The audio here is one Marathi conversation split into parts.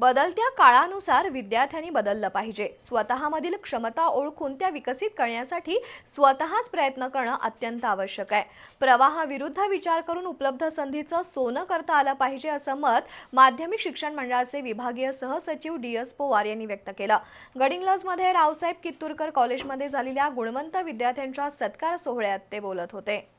बदलत्या काळानुसार विद्यार्थ्यांनी बदललं पाहिजे. स्वतःमधील क्षमता ओळखून त्या विकसित करण्यासाठी स्वतःच प्रयत्न करणं अत्यंत आवश्यक आहे. प्रवाहाविरुद्ध विचार करून उपलब्ध संधीचं सोनं करता आलं पाहिजे असं मत माध्यमिक शिक्षण मंडळाचे विभागीय सहसचिव डी एस पोवार यांनी व्यक्त केलं. गडिंग्लजमध्ये रावसाहेब कित्तूरकर कॉलेजमध्ये झालेल्या गुणवंत विद्यार्थ्यांच्या सत्कार सोहळ्यात ते बोलत होते.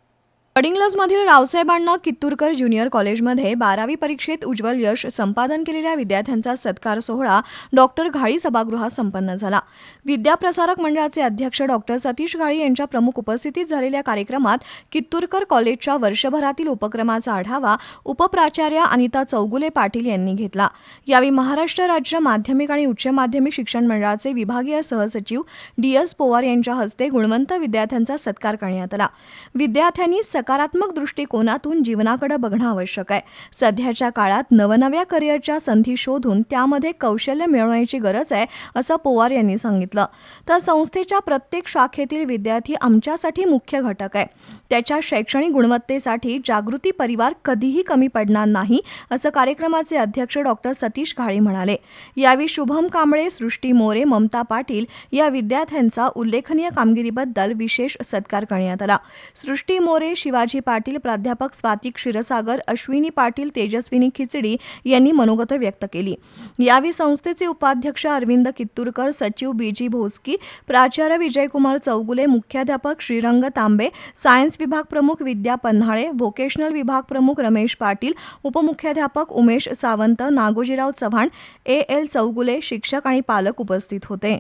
गडिंग्लजमधील रावसाहेबांना कित्तूरकर ज्युनियर कॉलेजमध्ये बारावी परीक्षेत उज्ज्वल यश संपादन केलेल्या विद्यार्थ्यांचा सत्कार सोहळा डॉक्टर घाळी सभागृहात संपन्न झाला. विद्याप्रसारक मंडळाचे अध्यक्ष डॉक्टर सतीश घाळी यांच्या प्रमुख उपस्थितीत झालेल्या कार्यक्रमात कित्तूरकर कॉलेजच्या वर्षभरातील उपक्रमाचा आढावा उपप्राचार्य अनिता चौगुले पाटील यांनी घेतला. यावेळी महाराष्ट्र राज्य माध्यमिक आणि उच्च माध्यमिक शिक्षण मंडळाचे विभागीय सहसचिव डी एस पोवार यांच्या हस्ते गुणवंत विद्यार्थ्यांचा सत्कार करण्यात आला. विद्यार्थ्यांनी सकारात्मक दृष्टिकोनातून जीवनाकडे बघणं आवश्यक आहे. सध्याच्या काळात नवनव्या करिअरच्या संधी शोधून त्यामध्ये कौशल्य मिळवण्याची गरज आहे असं पोवार यांनी सांगितलं. तर संस्थेच्या प्रत्येक शाखेतील विद्यार्थी आमच्यासाठी मुख्य घटक आहे. त्याच्या शैक्षणिक गुणवत्तेसाठी जागृती परिवार कधीही कमी पडणार नाही असं कार्यक्रमाचे अध्यक्ष डॉक्टर सतीश घाळे म्हणाले. यावेळी शुभम कांबळे सृष्टी मोरे ममता पाटील या विद्यार्थ्यांचा उल्लेखनीय कामगिरीबद्दल विशेष सत्कार करण्यात आला. सृष्टी मोरे शिवाय शिवाजी पाटील प्राध्यापक स्वाती क्षीरसागर अश्विनी पाटील तेजस्विनी खिचडी यांनी मनोगत व्यक्त केली. यावेळी संस्थेचे उपाध्यक्ष अरविंद कित्तूरकर सचिव बी जी भोसकी प्राचार्य विजयकुमार चौगुले मुख्याध्यापक श्रीरंग तांबे सायन्स विभाग प्रमुख विद्या पन्हाळे व्होकेशनल विभाग प्रमुख रमेश पाटील उपमुख्याध्यापक उमेश सावंत नागोजीराव चव्हाण ए एल चौगुले शिक्षक आणि पालक उपस्थित होते.